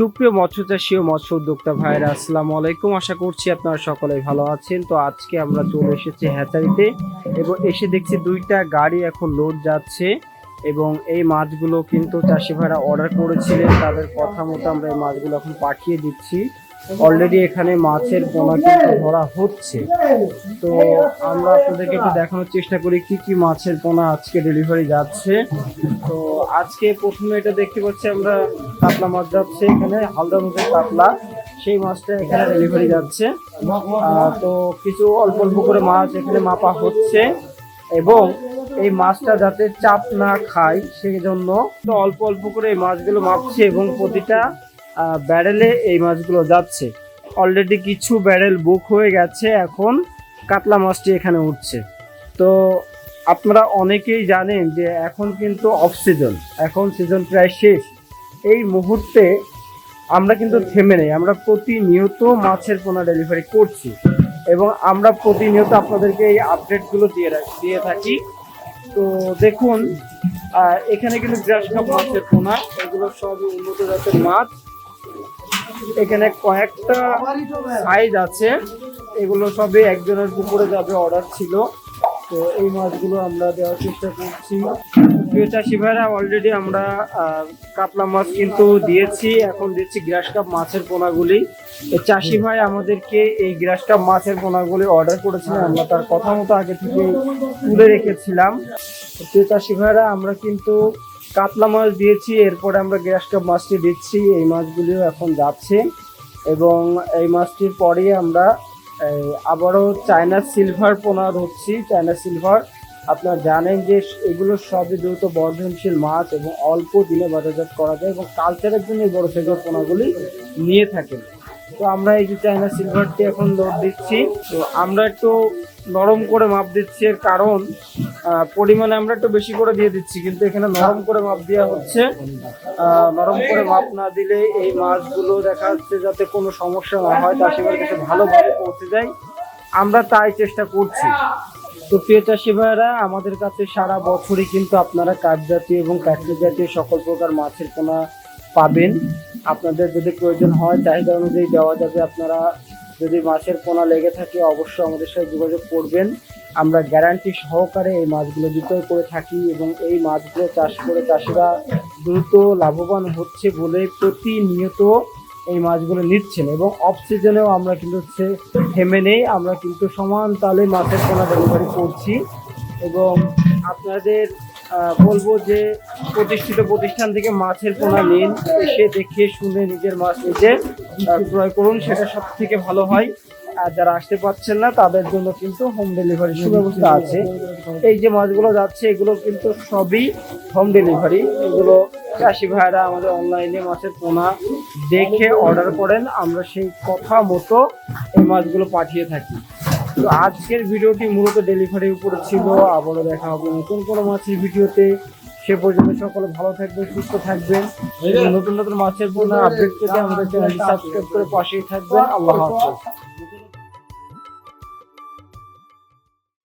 সুপ্রিয় মৎস্য চাষী ও মৎস্য উদ্যোক্তা ভাইরা আসসালামু আলাইকুম। আশা করছি আপনারা সকলে ভালো আছেন। তো আজকে আমরা চলে এসেছি হ্যাচারিতে এবং এসে দেখছি দুইটা গাড়ি এখন লোড যাচ্ছে এবং এই মাছগুলো কিন্তু চাষি ভাইরা অর্ডার করেছিলেন। তাদের কথা মতো আমরা এই মাছগুলো এখন পাঠিয়ে দিচ্ছি। অলরেডি এখানে মাছের পোনা কিন্তু ধরা হচ্ছে। তো আমরা আপনাদেরকে একটু দেখানোর চেষ্টা করি কি কি মাছের পোনা আজকে ডেলিভারি যাচ্ছে। তো আজকে প্রথমে এটা দেখতে পাচ্ছি আমরা কাতলা মাছ যাচ্ছে এখানে, হালদা মুখের কাতলা। সেই মাছটা এখানে ডেলিভারি যাচ্ছে। তো কিছু অল্প অল্প করে মাছ এখানে মাপা হচ্ছে এবং এই মাছটা যাতে চাপ না খায় সেই জন্য অল্প অল্প করে এই মাছগুলো মাপছে এবং প্রতিটা ব্যারেলে এই মাছগুলো যাচ্ছে। অলরেডি কিছু ব্যারেল বুক হয়ে গেছে, এখন কাতলা মাছটি এখানে উঠছে। তো আপনারা অনেকেই জানেন যে এখন কিন্তু অফ সিজন এখন সিজন প্রায় শেষ। এই মুহূর্তে আমরা কিন্তু থেমে নেই, আমরা প্রতিনিয়ত মাছের পোনা ডেলিভারি করছি। এবং আমরা প্রতিনিয়ত আপনাদেরকে এই আপডেটগুলো দিয়ে দিয়ে থাকি। তো দেখুন এখানে কিন্তু গ্রাস মাছের পোনা, এগুলো সবই উন্নত জাতের মাছ। এখানে কয়েকটা সাইজ আছে। এগুলো সবই একজনের পুকুরে যাবে অর্ডার ছিল। তো এই মাছগুলো আমরা দেওয়ার চেষ্টা করছি। চাষি ভাইরা অলরেডি আমরা কাতলা মাছ কিন্তু দিয়েছি। এখন দিচ্ছি গ্রাস কাপ মাছের পোনাগুলি। চাষি ভাই আমাদেরকে এই গ্রাস কাপ মাছের পোনাগুলি অর্ডার করেছিলেন। আমরা তার কথা মতো আগে থেকে তুলে রেখেছিলাম। প্রিয় চাষি ভাইরা, আমরা কিন্তু কাতলা মাছ দিয়েছি, এরপরে আমরা গ্যাস কাপ মাছটি দিচ্ছি। এই মাছগুলিও এখন যাচ্ছে এবং এই মাছটির পরে আমরা আবারও চায়না সিলভার পোনা ধরছি চায়না সিলভার, আপনারা জানেন যে এগুলো সবই দ্রুত বর্ধনশীল মাছ এবং অল্প দিনে বাজারজাত করা যায় এবং কালচারের জন্য বড় সাইজের পোনাগুলি নিয়ে থাকেন তো আমরা এই যে চায়না সিলভারটি এখন লোড দিচ্ছি। তো আমরা একটু নরম করে মাপ দিচ্ছি এর কারণ পরিমাণে আমরা একটু বেশি করে দিয়ে দিচ্ছি, কিন্তু এখানে নরম করে মাপ দেওয়া হচ্ছে। নরম করে মাপ না দিলে এই মাছগুলো দেখা যাচ্ছে যাতে কোনো সমস্যা না হয় চাষিবার কাছে ভালোভাবে পৌঁছে যায়। আমরা তাই চেষ্টা করছি। তো প্রিয় চাষি ভাইয়েরা, আমাদের কাছে সারা বছরই কিন্তু আপনারা কাঠ জাতীয় এবং কাঠি জাতীয় সকল প্রকার মাছের পোনা পাবেন। আপনাদের যদি প্রয়োজন হয়, চাহিদা অনুযায়ী দেওয়া যাবে। আপনারা যদি মাছের পোনা লেগে থাকে, অবশ্যই আমাদের সাথে যোগাযোগ করবেন। আমরা গ্যারান্টি সহকারে এই মাছগুলো বিক্রয় করে থাকি এবং এই মাছগুলো চাষ করে চাষিরা দ্রুত লাভবান হচ্ছে বলে প্রতিনিয়ত এই মাছগুলো নিচ্ছেন এবং অফ সিজনেও আমরা কিন্তু হচ্ছে থেমে নেই। আমরা কিন্তু সমান তালে মাছের পোনা ডেলিভারি করছি এবং আপনাদের বলব যে প্রতিষ্ঠিত প্রতিষ্ঠান থেকে মাছের পোনা নিন, এসে দেখে শুনে নিজের মাছ নিজে ক্রয় করুন, সেটা সব থেকে ভালো হয়। আর যারা আসতে পারছেন না, তাদের জন্য কিন্তু হোম ডেলিভারি সুব্যবস্থা আছে। এই যে মাছগুলো যাচ্ছে, এগুলো কিন্তু সবই হোম ডেলিভারি এগুলো চাষি ভাইরা আমাদের অনলাইনে মাছের পোনা দেখে অর্ডার করেন, আমরা সেই কথা মতো এই মাছগুলো পাঠিয়ে থাকি। তো আজকের ভিডিওটি মূলত ডেলিভারির উপরে ছিল। আবারও দেখা হবে নতুন কোনো মাছের ভিডিওতে। সে পর্যন্ত সকলে ভালো থাকবেন, সুস্থ থাকবেন। নতুন নতুন মাছের পোনা আপডেট পেতে আমাদের চ্যানেলটি সাবস্ক্রাইব করে পাশেই থাকবেন। আল্লাহ হাফেজ।